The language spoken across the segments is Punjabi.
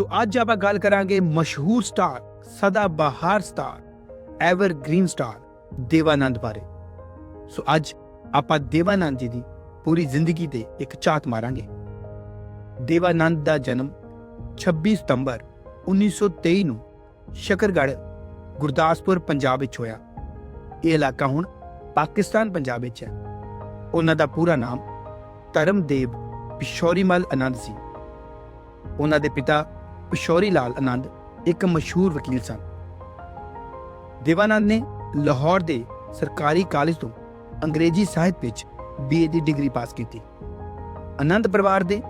ਸੋ ਅੱਜ ਆਪਾਂ ਗੱਲ ਕਰਾਂਗੇ ਮਸ਼ਹੂਰ ਸਟਾਰ ਸਦਾ ਬਹਾਰ ਸਟਾਰ ਐਵਰਗ੍ਰੀਨ ਸਟਾਰ ਦੇਵਾਨੰਦ ਬਾਰੇ। ਸੋ ਅੱਜ ਆਪਾਂ ਦੇਵਾਨੰਦ ਜੀ ਦੀ ਪੂਰੀ ਜ਼ਿੰਦਗੀ ਤੇ ਇੱਕ ਝਾਤ ਮਾਰਾਂਗੇ। ਦੇਵਾਨੰਦ ਦਾ ਜਨਮ 26 ਸਤੰਬਰ 1923 ਨੂੰ ਸ਼ਕਰਗੜ੍ਹ, ਗੁਰਦਾਸਪੁਰ, ਪੰਜਾਬ ਵਿੱਚ ਹੋਇਆ। ਇਹ ਇਲਾਕਾ ਹੁਣ ਪਾਕਿਸਤਾਨ, ਪੰਜਾਬ ਵਿੱਚ ਹੈ। ਉਹਨਾਂ ਦਾ ਪੂਰਾ ਨਾਮ ਧਰਮਦੇਵ ਪਿਸ਼ੋਰੀਮਲ ਆਨੰਦ ਸੀ। ਉਹਨਾਂ ਦੇ ਪਿਤਾ ਪਿਸ਼ੌਰੀ ਲਾਲ ਆਨੰਦ ਇੱਕ ਮਸ਼ਹੂਰ ਵਕੀਲ ਸਨ। ਦੇਵਾਨੰਦ ਨੇ ਲਾਹੌਰ ਦੇ ਸਰਕਾਰੀ ਕਾਲਜ ਤੋਂ ਅੰਗਰੇਜ਼ੀ ਸਾਹਿਤ ਵਿੱਚ ਬੀਏ ਦੀ ਡਿਗਰੀ ਪਾਸ ਕੀਤੀ। ਆਨੰਦ ਪਰਿਵਾਰ ਦੇ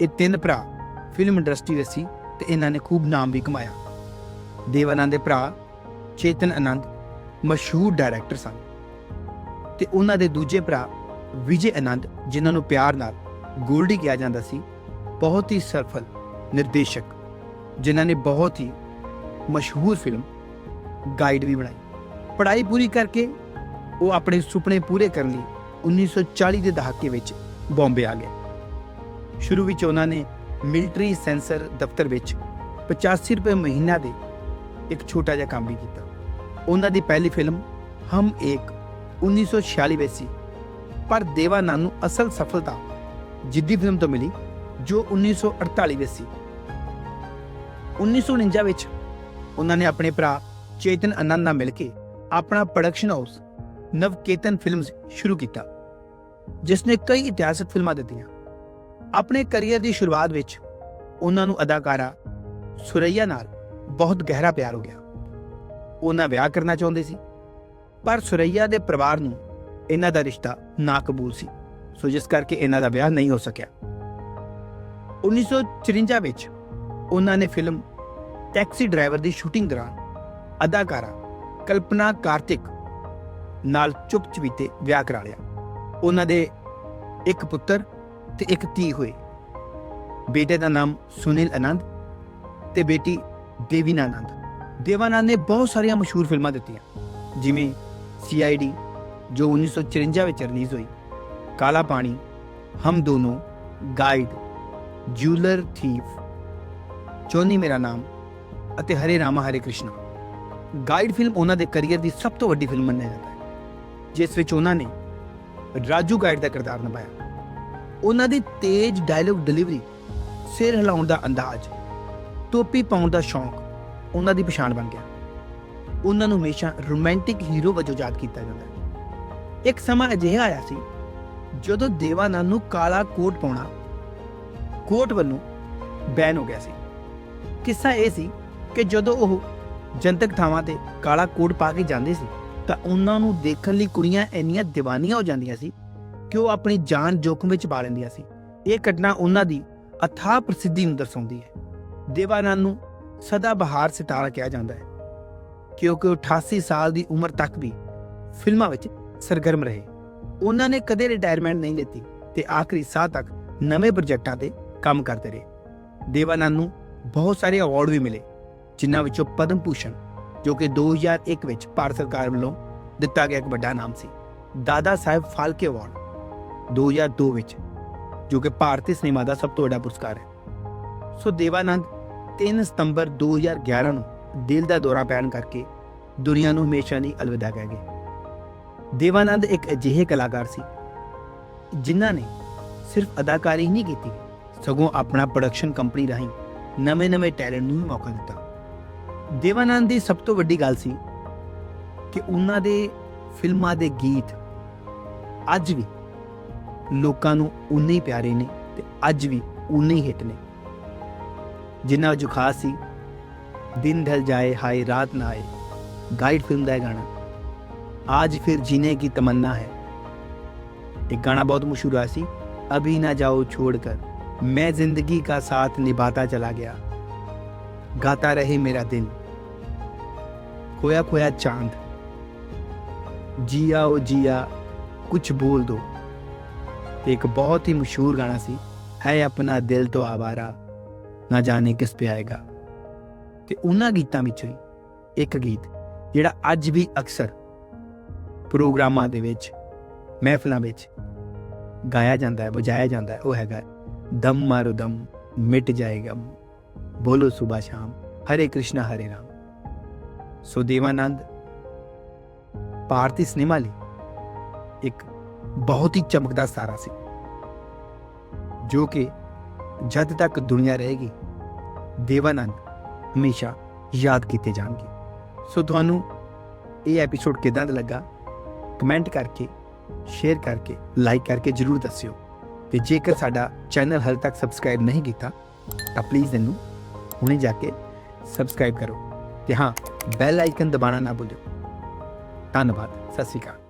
ਇਹ ਤਿੰਨ ਭਰਾ ਫਿਲਮ ਇੰਡਸਟਰੀ ਵਿੱਚ ਸੀ ਤੇ ਇਹਨਾਂ ਨੇ ਖੂਬ ਨਾਮ ਵੀ ਕਮਾਇਆ। ਦੇਵਾਨੰਦ ਦੇ ਭਰਾ ਚੇਤਨ ਆਨੰਦ ਮਸ਼ਹੂਰ ਡਾਇਰੈਕਟਰ ਸਨ ਤੇ ਉਹਨਾਂ ਦੇ ਦੂਜੇ ਭਰਾ ਵਿਜੇ ਆਨੰਦ, ਜਿਨ੍ਹਾਂ ਨੂੰ ਪਿਆਰ ਨਾਲ ਗੋਲਡੀ ਕਿਹਾ ਜਾਂਦਾ ਸੀ, ਬਹੁਤ ਹੀ ਸਫਲ ਨਿਰਦੇਸ਼ਕ, ਜਿਨ੍ਹਾਂ ਨੇ ਬਹੁਤ ਹੀ ਮਸ਼ਹੂਰ ਫਿਲਮ ਗਾਈਡ ਵੀ ਬਣਾਈ। ਪੜ੍ਹਾਈ ਪੂਰੀ ਕਰਕੇ ਉਹ ਆਪਣੇ ਸੁਪਨੇ ਪੂਰੇ ਕਰਨ ਲਈ 1940 ਦੇ ਦਹਾਕੇ ਵਿੱਚ ਬੰਬੇ ਆ ਗਏ ਸ਼ੁਰੂ ਵਿੱਚ ਉਹਨਾਂ ਨੇ ਮਿਲਟਰੀ ਸੈਂਸਰ ਦਫ਼ਤਰ ਵਿੱਚ 85 ਰੁਪਏ ਮਹੀਨਾ ਦੇ ਇੱਕ ਛੋਟਾ ਜਿਹਾ ਕੰਮ ਵੀ ਕੀਤਾ। ਉਹਨਾਂ ਦੀ ਪਹਿਲੀ ਫਿਲਮ ਹਮ ਏਕ 1946 ਵਿੱਚ ਸੀ। ਪਰ ਦੇਵਾਨੰਦ ਨੂੰ ਅਸਲ ਸਫਲਤਾ ਜਿੱਦੀ ਫਿਲਮ ਤੋਂ ਮਿਲੀ, ਜੋ 1948 ਵਿੱਚ ਸੀ। 1949 ਵਿੱਚ ਉਹਨਾਂ ਨੇ ਆਪਣੇ ਭਰਾ ਚੇਤਨ ਆਨੰਦ ਨਾਲ ਮਿਲ ਕੇ ਆਪਣਾ ਪ੍ਰੋਡਕਸ਼ਨ ਹਾਊਸ ਨਵਕੇਤਨ ਫਿਲਮਸ ਸ਼ੁਰੂ ਕੀਤਾ ਜਿਸ ਨੇ ਕਈ ਇਤਿਹਾਸਕ ਫਿਲਮਾਂ ਦਿੱਤੀਆਂ। ਆਪਣੇ ਕੈਰੀਅਰ ਦੀ ਸ਼ੁਰੂਆਤ ਵਿੱਚ ਉਹਨਾਂ ਨੂੰ ਅਦਾਕਾਰਾ ਸੁਰਈਆ ਨਾਲ ਬਹੁਤ ਗਹਿਰਾ ਪਿਆਰ ਹੋ ਗਿਆ। ਉਹਨਾਂ ਵਿਆਹ ਕਰਨਾ ਚਾਹੁੰਦੇ ਸੀ, ਪਰ ਸੁਰਈਆ ਦੇ ਪਰਿਵਾਰ ਨੂੰ ਇਹਨਾਂ ਦਾ ਰਿਸ਼ਤਾ ਨਾ ਕਬੂਲ ਸੀ। ਸੋ ਜਿਸ ਕਰਕੇ ਇਹਨਾਂ ਦਾ ਵਿਆਹ ਨਹੀਂ ਹੋ ਸਕਿਆ। 1954 ਵਿੱਚ ਉਹਨਾਂ ਨੇ ਫਿਲਮ ਟੈਕਸੀ ਡਰਾਈਵਰ ਦੀ ਸ਼ੂਟਿੰਗ ਦੌਰਾਨ ਅਦਾਕਾਰਾ ਕਲਪਨਾ ਕਾਰਤਿਕ ਨਾਲ ਚੁੱਪ-ਚਪੀਤੇ ਵਿਆਹ ਕਰਾ ਲਿਆ। ਉਹਨਾਂ ਦੇ ਇੱਕ ਪੁੱਤਰ ਤੇ ਇੱਕ ਧੀ ਹੋਏ। ਬੇਟੇ ਦਾ ਨਾਮ ਸੁਨੀਲ ਆਨੰਦ ਤੇ ਬੇਟੀ ਦੇਵੀਨਾ ਆਨੰਦ। ਦੇਵਾਨੰਦ ਨੇ ਬਹੁਤ ਸਾਰੀਆਂ ਮਸ਼ਹੂਰ ਫਿਲਮਾਂ ਦਿੱਤੀਆਂ, ਜਿਵੇਂ ਸੀਆਈਡੀ, ਜੋ 1954 ਵਿੱਚ ਰਿਲੀਜ਼ ਹੋਈ, ਕਾਲਾ ਪਾਣੀ, ਹਮ ਦੋਨੋਂ, ਗਾਈਡ, ਜੂਲਰ ਥੀਫ ਚੋਨੀ ਮੇਰਾ ਨਾਮ ਅਤੇ ਹਰੇ ਰਾਮਾ, ਹਰੇ ਕ੍ਰਿਸ਼ਨਾ। ਗਾਈਡ ਫਿਲਮ ਉਹਨਾਂ ਦੇ ਕੈਰੀਅਰ ਦੀ ਸਭ ਤੋਂ ਵੱਡੀ ਫਿਲਮ ਮੰਨਿਆ ਜਾਂਦਾ ਹੈ, ਜਿਸ ਵਿੱਚ ਉਹਨਾਂ ਨੇ ਰਾਜੂ ਗਾਈਡ ਦਾ ਕਿਰਦਾਰ ਨਿਭਾਇਆ। ਉਹਨਾਂ ਦੀ ਤੇਜ਼ ਡਾਇਲੌਗ ਡਿਲੀਵਰੀ ਸਿਰ ਹਿਲਾਉਣ ਦਾ ਅੰਦਾਜ਼, ਟੋਪੀ ਪਾਉਣ ਦਾ ਸ਼ੌਂਕ ਉਹਨਾਂ ਦੀ ਪਛਾਣ ਬਣ ਗਿਆ। ਉਹਨਾਂ ਨੂੰ ਹਮੇਸ਼ਾ ਰੋਮਾਂਟਿਕ ਹੀਰੋ ਵਜੋਂ ਯਾਦ ਕੀਤਾ ਜਾਂਦਾ ਹੈ। ਇੱਕ ਸਮਾਂ ਅਜਿਹਾ ਆਇਆ ਸੀ, ਜਦੋਂ ਦੇਵਾਨੰਦ ਨੂੰ ਕਾਲਾ ਕੋਟ ਪਾਉਣਾ, ਕੋਟ ਵੱਲੋਂ ਬੈਨ ਹੋ ਗਿਆ ਸੀ। ਕਿੱਸਾ ਇਹ ਸੀ ਕਿ ਜਦੋਂ ਉਹ ਜਨਤਕ ਥਾਵਾਂ ਤੇ ਕਾਲਾ ਕੋਟ ਪਾ ਕੇ ਜਾਂਦੇ ਸੀ, ਤਾਂ ਉਹਨਾਂ ਨੂੰ ਦੇਖਣ ਲਈ ਕੁੜੀਆਂ ਇੰਨੀਆਂ دیਵਾਨੀਆਂ ਹੋ ਜਾਂਦੀਆਂ ਸੀ ਕਿ ਉਹ ਆਪਣੀ ਜਾਨ ਜੋਖਮ ਵਿੱਚ ਪਾ ਲੈਂਦੀਆਂ ਸੀ। ਇਹ ਘਟਨਾ ਉਹਨਾਂ ਦੀ ਅਥਾਹ ਪ੍ਰਸਿੱਧੀ ਨੂੰ ਦਰਸਾਉਂਦੀ ਹੈ। ਦੇਵਾਨੰਦ ਨੂੰ ਸਦਾ ਬਹਾਰ ਸਿਤਾਰਾ ਕਿਹਾ ਜਾਂਦਾ ਹੈ, ਕਿਉਂਕਿ ਉਹ 88 ਸਾਲ ਦੀ ਉਮਰ ਤੱਕ ਵੀ ਫਿਲਮਾਂ ਵਿੱਚ ਸਰਗਰਮ ਰਹੇ। ਉਹਨਾਂ ਨੇ ਕਦੇ ਰਿਟਾਇਰਮੈਂਟ ਨਹੀਂ ਲਿੱਤੀ ਤੇ ਆਖਰੀ ਸਾਹ ਤੱਕ ਨਵੇਂ ਪ੍ਰੋਜੈਕਟਾਂ ਤੇ ਕੰਮ ਕਰਦੇ ਰਹੇ। ਦੇਵਾਨੰਦ ਨੂੰ ਬਹੁਤ ਸਾਰੇ ਅਵਾਰਡ ਵੀ ਮਿਲੇ, ਜਿਨ੍ਹਾਂ ਵਿੱਚੋਂ ਪਦਮ ਭੂਸ਼ਣ, ਜੋ ਕਿ 2001 ਵਿੱਚ ਭਾਰਤ ਸਰਕਾਰ ਵੱਲੋਂ ਦਿੱਤਾ ਗਿਆ ਇੱਕ ਵੱਡਾ ਨਾਮ ਸੀ, ਦਾਦਾ ਸਾਹਿਬ ਫਾਲਕੇ ਅਵਾਰਡ 2002 ਵਿੱਚ, ਜੋ ਕਿ ਭਾਰਤੀ ਸਿਨੇਮਾ ਦਾ ਸਭ ਤੋਂ ਵੱਡਾ ਪੁਰਸਕਾਰ ਹੈ। ਸੋ ਦੇਵਾਨੰਦ 3 ਸਤੰਬਰ 2011 ਨੂੰ ਦਿਲ ਦਾ ਦੌਰਾ ਪੈਣ ਕਰਕੇ ਦੁਨੀਆ ਨੂੰ ਹਮੇਸ਼ਾ ਲਈ ਅਲਵਿਦਾ ਕਹਿ ਗਏ। ਦੇਵਾਨੰਦ ਇੱਕ ਅਜਿਹੇ ਕਲਾਕਾਰ ਸੀ, ਜਿਨ੍ਹਾਂ ਨੇ ਸਿਰਫ ਅਦਾਕਾਰੀ ਹੀ ਨਹੀਂ ਕੀਤੀ, ਸਗੋਂ ਆਪਣਾ ਪ੍ਰੋਡਕਸ਼ਨ ਕੰਪਨੀ ਰਾਹੀਂ ਨਵੇਂ-ਨਵੇਂ ਟੈਲੈਂਟ ਨੂੰ ਵੀ ਮੌਕਾ ਦਿੱਤਾ ਦੇਵਾਨੰਦ ਦੀ ਸਭ ਤੋਂ ਵੱਡੀ ਗੱਲ ਸੀ ਕਿ ਉਹਨਾਂ ਦੇ ਫਿਲਮਾਂ ਦੇ ਗੀਤ ਅੱਜ ਵੀ ਲੋਕਾਂ ਨੂੰ ਉਨੇ ਹੀ ਪਿਆਰੇ ਨੇ ਤੇ ਅੱਜ ਵੀ ਉਨੇ ਹੀ ਹਿੱਟ ਨੇ ਜਿੰਨਾ ਵਿੱਚ ਖਾਸ ਸੀ ਦਿਨ ਢਲ ਜਾਏ ਹਾਏ ਰਾਤ ਨਾ ਆਏ ਗਾਈਡ ਫਿਲਮ ਦਾ ਇਹ ਗਾਣਾ आज फिर जीने की तमन्ना है एक गाना बहुत मशहूर हुआ सी अभी ना जाओ छोड़कर मैं जिंदगी का साथ निभाता चला गया गाता रहे मेरा दिन खोया खोया चांद जिया ओ जिया कुछ बोल दो ਤੇ ਇੱਕ ਬਹੁਤ ਹੀ ਮਸ਼ਹੂਰ ਗਾਣਾ ਸੀ ਹੈ ਆਪਣਾ ਦਿਲ ਤੋਂ ਆਵਾਰਾ ਨਾ ਜਾਣੇ ਕਿਸ ਪੇ ਆਏਗਾ ਤੇ ਉਹਨਾਂ ਗੀਤਾਂ ਵਿੱਚੋਂ ਹੀ ਇੱਕ ਗੀਤ ਜਿਹੜਾ ਅੱਜ ਵੀ ਅਕਸਰ ਪ੍ਰੋਗਰਾਮਾਂ ਦੇ ਵਿੱਚ ਮਹਿਫਲਾਂ ਵਿੱਚ ਗਾਇਆ ਜਾਂਦਾ ਹੈ ਵਜਾਇਆ ਜਾਂਦਾ ਹੈ ਉਹ ਹੈਗਾ ਦਮ ਮਾਰੋ ਦਮ ਮਿਟ ਜਾਏਗਾ ਬੋਲੋ ਸੁਬਾ ਸ਼ਾਮ ਹਰੇ ਕ੍ਰਿਸ਼ਨਾ ਹਰੇ ਰਾਮ ਸੋ ਦੇਵਾਨੰਦ ਭਾਰਤੀ ਸਿਨੇਮਾ ਲਈ ਇੱਕ ਬਹੁਤ ਹੀ ਚਮਕਦਾ ਸਾਰਾ ਸੀ ਜੋ ਕਿ ਜਦ ਤੱਕ ਦੁਨੀਆ ਰਹੇਗੀ ਦੇਵਾਨੰਦ ਹਮੇਸ਼ਾ ਯਾਦ ਕੀਤੇ ਜਾਣਗੇ ਸੋ ਤੁਹਾਨੂੰ ਇਹ ਐਪੀਸੋਡ ਕਿਦਾਂ ਦਾ ਲੱਗਾ ਕਮੈਂਟ ਕਰਕੇ ਸ਼ੇਅਰ ਕਰਕੇ ਲਾਈਕ ਕਰਕੇ ਜਰੂਰ ਦੱਸਿਓ ਤੇ ਜੇਕਰ ਸਾਡਾ ਚੈਨਲ ਹਾਲੇ ਤੱਕ ਸਬਸਕ੍ਰਾਈਬ ਨਹੀਂ ਕੀਤਾ, ਤਾਂ ਪਲੀਜ਼ ਇਹਨੂੰ ਹੁਣੇ ਜਾ ਕੇ ਸਬਸਕ੍ਰਾਈਬ ਕਰੋ। ਤੇ ਹਾਂ ਬੈਲ ਆਈਕਨ ਦਬਾਉਣਾ ਨਾ ਭੁੱਲਿਓ। ਧੰਨਵਾਦ, ਸਤਿ ਸ਼੍ਰੀ ਅਕਾਲ।